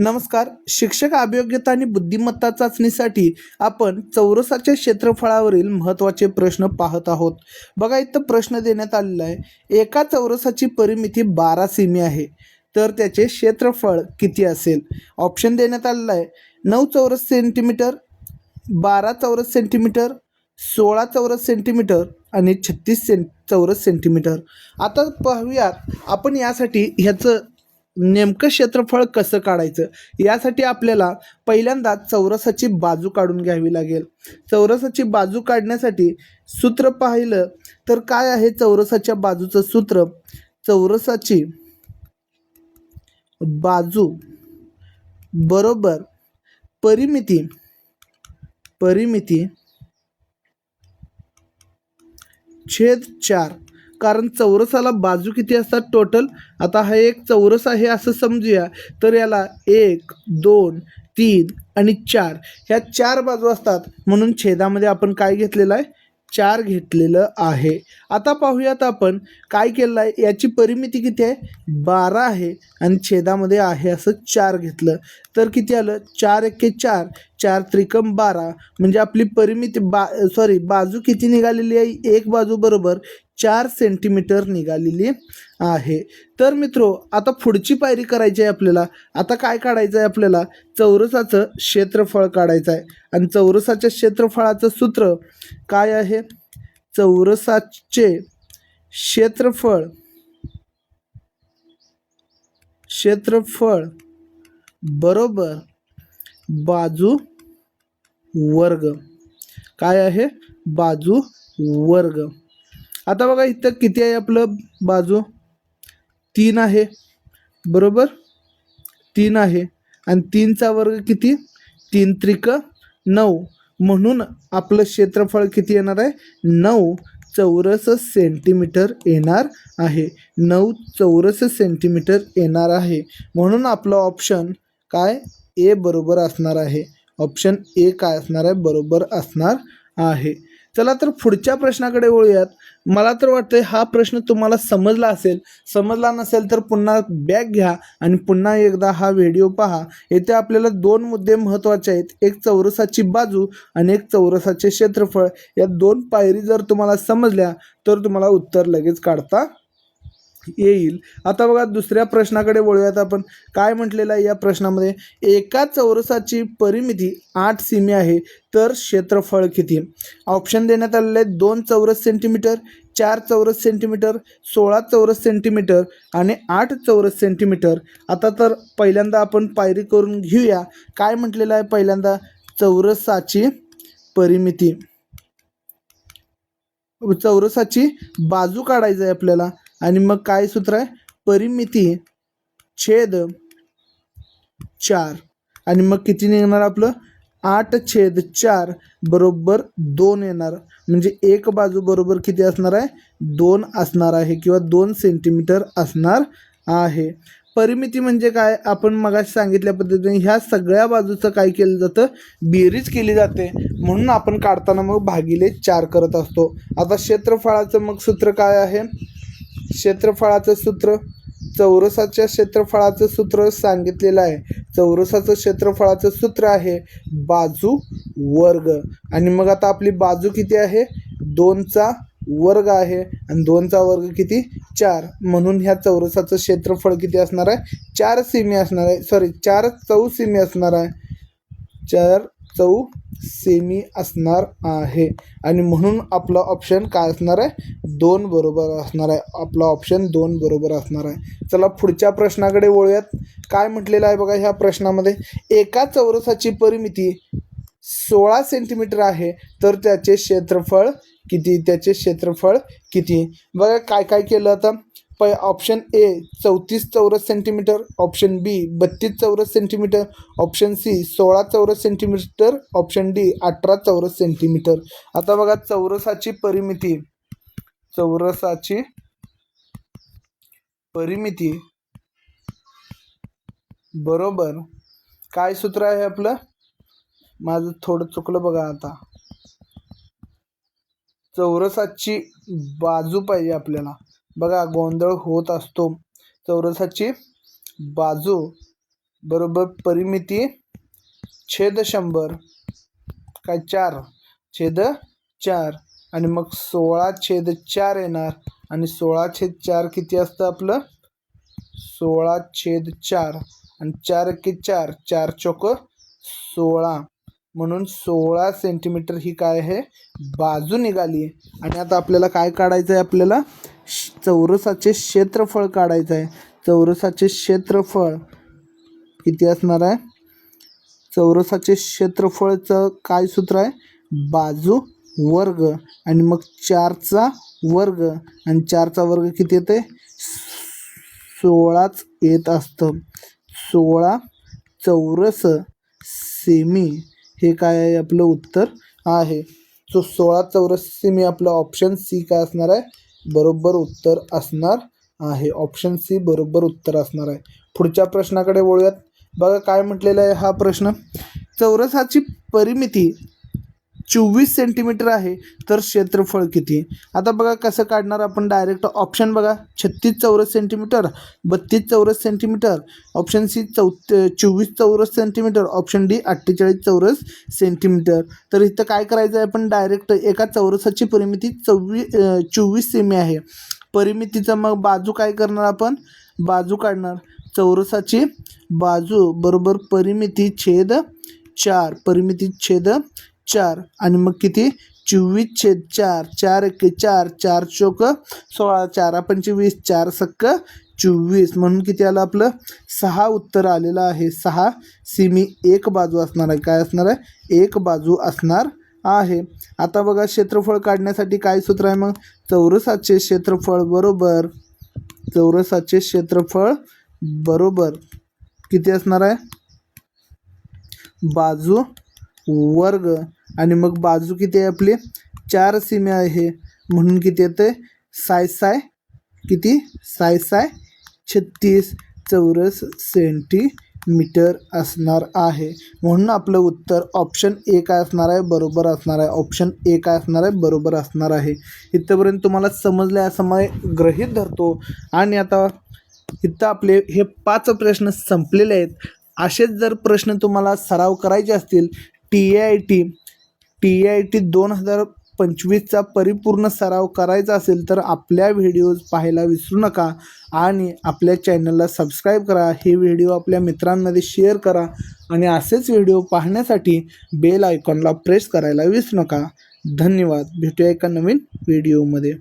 नमस्कार. शिक्षक अभियोग्यता आणि बुद्धिमत्ता चाचणीसाठी आपण चौरसाच्या क्षेत्रफळावरील महत्त्वाचे प्रश्न पाहत आहोत. बघा इथं प्रश्न देण्यात आलेला आहे. एका चौरसाची परिमिती बारा सेमी आहे. तर त्याचे क्षेत्रफळ किती असेल? ऑप्शन देण्यात आलेला आहे. नऊ चौरस सेंटीमीटर बारा चौरस सेंटीमीटर सोळा चौरस सेंटीमीटर आणि छत्तीस सें चौरस सेंटीमीटर. आता पाहूयात आपण यासाठी ह्याचं नेमकं क्षेत्रफळ कसं काढायचं? यासाठी आपल्याला पहिल्यांदा चौरसाची बाजू काढून घ्यावी लागेल. चौरसाची बाजू काढण्यासाठी सूत्र पाहिलं तर काय आहे चौरसाच्या बाजूचं सूत्र? चौरसाची बाजू बरोबर परिमिती परिमिती छेद चार. कारण चौरसाला बाजू किती असतात टोटल आता हा एक चौरस आहे असं समजूया. तर याला एक दोन तीन आणि चार ह्या चार बाजू असतात. म्हणून छेदामध्ये आपण काय घेतलेलं आहे? चार घेतलेलं आहे. आता पाहूयात आपण काय केलं आहे? याची परिमिती किती आहे? बारा आहे आणि छेदामध्ये आहे असं चार घेतलं. तर किती आलं? चार एक्के चार. चार त्रिकम बारा. म्हणजे आपली परिमिती बा सॉरी बाजू किती निघालेली आहे? एक बाजू बरोबर चार सेंटीमीटर निघालेली आहे. तर मित्रो आता पुढची पायरी करायची आहे आपल्याला. आता काय काढायचं आहे आपल्याला? चौरसाचं क्षेत्रफळ काढायचं आहे. आणि चौरसाच्या क्षेत्रफळाचं सूत्र काय आहे? चौरसाचे क्षेत्रफळ क्षेत्रफळ बरोबर बाजू वर्ग. काय आहे? बाजू वर्ग. आता बघा इथं किती आहे आपलं बाजू? तीन आहे. बरोबर? तीन आहे. आणि तीनचा वर्ग किती? तीन त्रिक नऊ. म्हणून आपलं क्षेत्रफळ किती येणार आहे? नऊ चौरस सेंटीमीटर येणार आहे. नऊ चौरस सेंटीमीटर येणार आहे. म्हणून आपलं ऑप्शन काय? ए बरोबर असणार आहे. ऑप्शन ए काय असणार आहे? बरोबर असणार आहे. चला तर पुढच्या प्रश्नाकडे वळूयात. मला तर वाटतंय हा प्रश्न तुम्हाला समजला असेल. समजला नसेल तर पुन्हा बॅग घ्या आणि पुन्हा एकदा हा व्हिडिओ पहा. येथे आपल्याला दोन मुद्दे महत्त्वाचे आहेत. एक चौरसाची बाजू आणि एक चौरसाचे क्षेत्रफळ. या दोन पायरी जर तुम्हाला समजल्या तर तुम्हाला उत्तर लगेच काढता येईल. आता बघा दुसऱ्या प्रश्नाकडे वळूयात आपण. काय म्हटलेलं आहे या प्रश्नामध्ये? एका चौरसाची परिमिती आठ सिमी आहे तर क्षेत्रफळ किती? ऑप्शन देण्यात आलेले आहेत दोन चौरस सेंटीमीटर चार चौरस सेंटीमीटर सोळा चौरस सेंटीमीटर आणि आठ चौरस सेंटीमीटर. आता तर पहिल्यांदा आपण पायरी करून घेऊया. काय म्हटलेलं आहे पहिल्यांदा? चौरसाची परिमिती. चौरसाची बाजू काढायचं आहे आपल्याला. आणि मग काय सूत्र आहे? परिमिती छेद चार. आणि मग किती निघणार आपलं? आठ छेद चार बरोबर दोन येणार. म्हणजे एक बाजू बरोबर किती असणार आहे? दोन असणार आहे किंवा दोन सेंटीमीटर असणार आहे. परिमिती म्हणजे काय? आपण मगाशी सांगितल्या पद्धतीने ह्या सगळ्या बाजूचं काय केलं जातं? बेरीज केली जाते. म्हणून आपण काढताना मग भागिले चार करत असतो. आता क्षेत्रफळाचं मग सूत्र काय आहे? क्षेत्रफळाचं सूत्र चौरसाच्या क्षेत्रफळाचं सूत्र सांगितलेलं आहे. चौरसाचं क्षेत्रफळाचं सूत्र आहे बाजू वर्ग. आणि मग आता आपली बाजू किती आहे? दोनचा वर्ग आहे. आणि दोनचा वर्ग किती? चार. म्हणून ह्या चौरसाचं क्षेत्रफळ किती असणार आहे? चार सीमी असणार आहे. सॉरी चार चौ सीमी असणार आहे. चार चौ सेमी असणार आहे. आणि म्हणून आपलं ऑप्शन काय असणार आहे? दोन बरोबर असणार आहे. आपला ऑप्शन दोन बरोबर असणार आहे. चला पुढच्या प्रश्नाकडे वळूयात. काय म्हटलेलं आहे बघा ह्या प्रश्नामध्ये? एका चौरसाची परिमिती सोळा सेंटीमीटर आहे तर त्याचे क्षेत्रफळ किती? त्याचे क्षेत्रफळ किती? बघा काय काय केलं आता? प ऑप्शन ए चौतीस चौरस सेंटीमीटर. ऑप्शन बी बत्तीस चौरस सेंटीमीटर. ऑप्शन सी सोळा चौरस सेंटीमीटर. ऑप्शन डी अठरा चौरस सेंटीमीटर. आता बघा चौरसाची परिमिती. चौरसाची परिमिती. बरोबर. काय सूत्र आहे आपलं? माझं थोडं चुकलं बघा आता. चौरसाची बाजू पाहिजे आपल्याला. बघा गोंधळ होत असतो. चौरसाची बाजू बरोबर परिमिती छेद शंभर काय चार? छेद चार. आणि मग सोळा छेद चार येणार. आणि सोळा छेद चार किती असतं आपलं? सोळा छेद चार. आणि चार एके चार. चार चौक सोळा. म्हणून सोळा सेंटीमीटर ही काय आहे? बाजू निघाली आणि आता आपल्याला काय काढायचं आहे आपल्याला? चौरसाचे क्षेत्रफळ काढायचं आहे. चौरसाचे क्षेत्रफळ किती असणार आहे? चौरसाचे क्षेत्रफळचं काय सूत्र आहे? बाजू वर्ग. आणि मग चारचा वर्ग. आणि चारचा वर्ग किती येते सोळाच येत असतं. सोळा चौरस सेमी. हे काय आहे? आपलं उत्तर आहे. सो सोळा चौरस सेमी आपलं ऑप्शन सी काय असणार आहे? बरोबर उत्तर असणार आहे. ऑप्शन सी बरोबर उत्तर असणार आहे. पुढच्या प्रश्नाकडे वळूयात. बघा काय म्हटलेलं आहे हा प्रश्न? चौरसाची परिमिती चोवीस सेंटीमीटर आहे तर क्षेत्रफळ किती? आता बघा कसं काढणार आपण डायरेक्ट ऑप्शन बघा. छत्तीस चौरस सेंटीमीटर बत्तीस चौरस सेंटीमीटर ऑप्शन सी चौ चोवीस चौरस सेंटीमीटर ऑप्शन डी अठ्ठेचाळीस चौरस सेंटीमीटर तर इथं काय करायचं आहे आपण डायरेक्ट एका चौरसाची परिमिती चोवीस चोवीस सेमी आहे. परिमितीचं मग बाजू काय करणार आपण? बाजू काढणार. चौरसाची बाजू बरोबर परिमिती छेद चार परिमिती छेद चार. आणि मग किती? चोवीस छेद चार. चार एके चार. चार चौक सोळा. चारा पंचवीस चार सक्क चोवीस. म्हणून किती आलं आपलं? सहा उत्तर आलेलं आहे. सहा सिमी एक बाजू असणार आहे. काय असणार आहे? एक बाजू असणार आहे. आता बघा क्षेत्रफळ काढण्यासाठी काय सूत्र आहे मग? चौरसाचे क्षेत्रफळ बरोबर. चौरसाचे क्षेत्रफळ बरोबर. किती असणार आहे? बाजू वर्ग. आणि मग बाजू किती आहे आपली? चार सीमे आहे. म्हणून किती येते साय साय किती? साय साय छत्तीस चौरस सेंटीमीटर असणार आहे. म्हणून आपलं उत्तर ऑप्शन ए काय असणार आहे? बरोबर असणार आहे. ऑप्शन ए काय असणार आहे? बरोबर असणार आहे. इथंपर्यंत तुम्हाला समजलं आहे असं मी ग्रहित धरतो. आणि आता इथं आपले हे पाच प्रश्न संपलेले आहेत. असेच जर प्रश्न तुम्हाला सराव करायचे असतील T A I T T I T दोन हजार पंचवीसचा परिपूर्ण सराव करायचा असेल तर आपल्या व्हिडिओज पाहायला विसरू नका आणि आपल्या चॅनलला सबस्क्राईब करा. हे व्हिडिओ आपल्या मित्रांमध्ये शेअर करा आणि असेच व्हिडिओ पाहण्यासाठी बेल आयकॉनला प्रेस करायला विसरू नका. धन्यवाद. भेटूया एका नवीन व्हिडिओमध्ये.